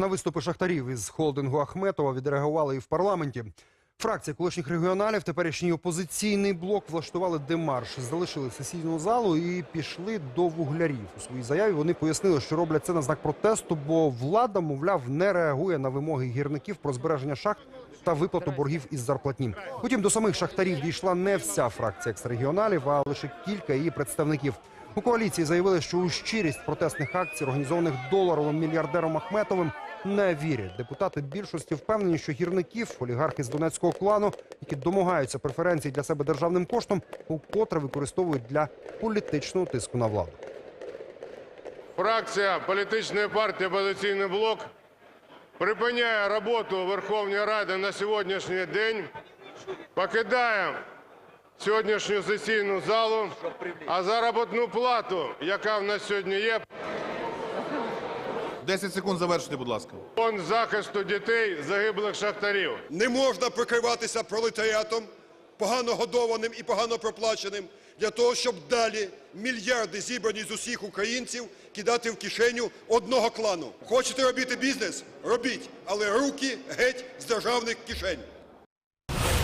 На виступи шахтарів із холдингу Ахметова відреагували і в парламенті. Фракція колишніх регіоналів, теперішній опозиційний блок влаштували демарш, залишили сесійну залу і пішли до вуглярів. У своїй заяві вони пояснили, що роблять це на знак протесту, бо влада, мовляв, не реагує на вимоги гірників про збереження шахт та виплату боргів із зарплатні. Потім до самих шахтарів дійшла не вся фракція ексрегіоналів, а лише кілька її представників. У коаліції заявили, що у щирість протестних акцій, організованих доларовим мільярдером Ахметовим, не вірять. Депутати більшості впевнені, що гірників, олігархи з донецького клану, які домагаються преференцій для себе державним коштом, укотре використовують для політичного тиску на владу. Фракція політичної партії «Опозиційний блок» припиняє роботу Верховної Ради на сьогоднішній день, покидає сьогоднішню сесійну залу, а заробітну плату, яка в нас сьогодні є, 10 секунд завершити, будь ласка. фонд захисту дітей загиблих шахтарів. Не можна прикриватися пролетаріатом, погано годованим і погано проплаченим, для того, щоб далі мільярди, зібрані з усіх українців, кидати в кишеню одного клану. Хочете робити бізнес? Робіть, але руки геть з державних кишень.